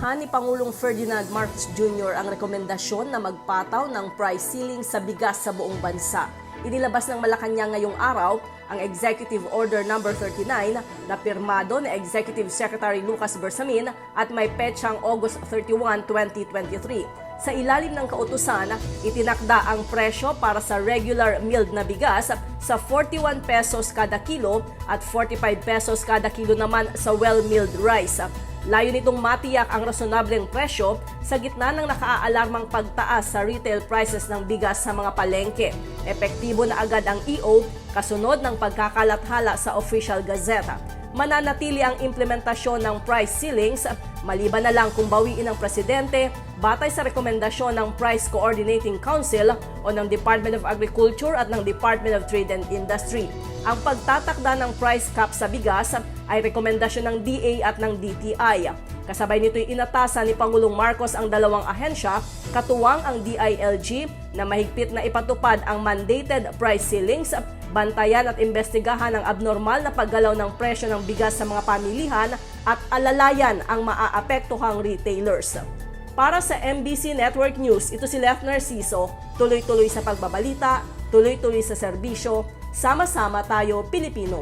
Inirespetahan ni Pangulong Ferdinand Marcos Jr. ang rekomendasyon na magpataw ng price ceiling sa bigas sa buong bansa. Inilabas ng Malacanang ngayong araw ang Executive Order No. 39 na pirmado ni Executive Secretary Lucas Bersamin at may petsang August 31, 2023. Sa ilalim ng kautusan, itinakda ang presyo para sa regular milled na bigas sa 41 pesos kada kilo at 45 pesos kada kilo naman sa well-milled rice. Layo nitong matiyak ang rasonableng presyo sa gitna ng nakaaalarmang pagtaas sa retail prices ng bigas sa mga palengke. Epektibo na agad ang EO kasunod ng pagkakalathala sa official gazeta. Mananatili ang implementasyon ng price ceilings maliban na lang kung bawiin ng presidente batay sa rekomendasyon ng Price Coordinating Council o ng Department of Agriculture at ng Department of Trade and Industry. Ang pagtatakda ng price cap sa bigas ay rekomendasyon ng DA at ng DTI. Kasabay nito'y inatasan ni Pangulong Marcos ang dalawang ahensya, katuwang ang DILG na mahigpit na ipatupad ang mandated price ceilings, bantayan at investigahan ang abnormal na paggalaw ng presyo ng bigas sa mga pamilihan at alalayan ang maaapektuhang retailers. Para sa MBC Network News, ito si Lef Narciso, tuloy-tuloy sa pagbabalita, tuloy-tuloy sa serbisyo, sama-sama tayo Pilipino.